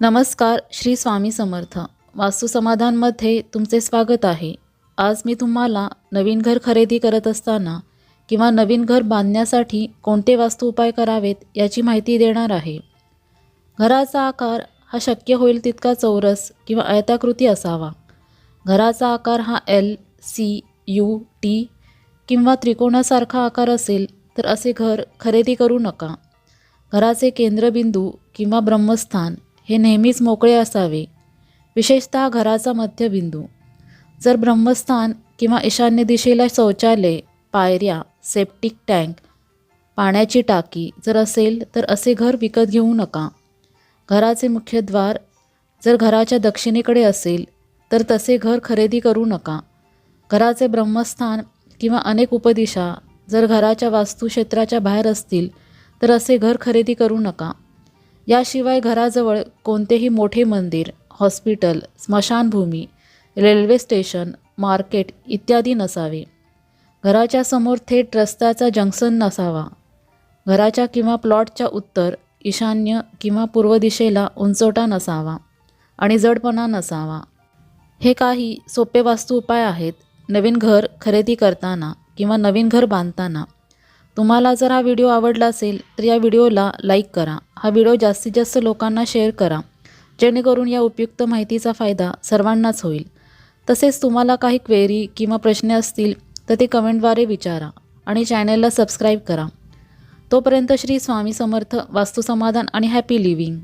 नमस्कार श्री स्वामी समर्थ. वास्तू समाधानमध्ये तुमचे स्वागत आहे. आज मी तुम्हाला नवीन घर खरेदी करत असताना किंवा नवीन घर बांधण्यासाठी कोणते वास्तू उपाय करावेत याची माहिती देणार आहे. घराचा आकार हा शक्य होईल तितका चौरस किंवा आयताकृती असावा. घराचा आकार हा एल सी यू टी किंवा त्रिकोणासारखा आकार असेल तर असे घर खरेदी करू नका. घराचे केंद्रबिंदू किंवा ब्रह्मस्थान हे नेहमीच मोकळे असावे. विशेषतः घराचा मध्यबिंदू. जर ब्रह्मस्थान किंवा ईशान्य दिशेला शौचालय पायऱ्या सेप्टिक टँक पाण्याची टाकी जर असेल तर असे घर विकत घेऊ नका. घराचे मुख्य द्वार जर घराच्या दक्षिणेकडे असेल तर तसे घर खरेदी करू नका. घराचे ब्रह्मस्थान किंवा अनेक उपदिशा जर घराच्या वास्तुक्षेत्राच्या बाहेर असतील तर असे घर खरेदी करू नका. याशिवाय घराजवळ कोणतेही मोठे मंदिर हॉस्पिटल स्मशानभूमी रेल्वे स्टेशन मार्केट इत्यादी नसावे. घराच्या समोर थेट रस्त्याचा जंक्शन नसावा. घराच्या किंवा प्लॉटच्या उत्तर ईशान्य किंवा पूर्व दिशेला उंचोटा नसावा आणि जडपणा नसावा. हे काही सोपे वास्तू उपाय आहेत नवीन घर खरेदी करताना किंवा नवीन घर बांधताना. तुम्हाला जर हा व्हिडिओ आवडला असेल तर या व्हिडिओला लाईक करा. हा व्हिडिओ जास्तीत जास्त लोकांना शेअर करा. जेणेकरून या उपयुक्त माहितीचा फायदा सर्वांनाच होईल. तसेच तुम्हाला काही क्वेरी किंवा प्रश्न असतील तर ते कमेंटद्वारे विचारा आणि चॅनलला सबस्क्राईब करा. तोपर्यंत श्री स्वामी समर्थ वास्तुसमाधान आणि हॅपी लिव्हिंग.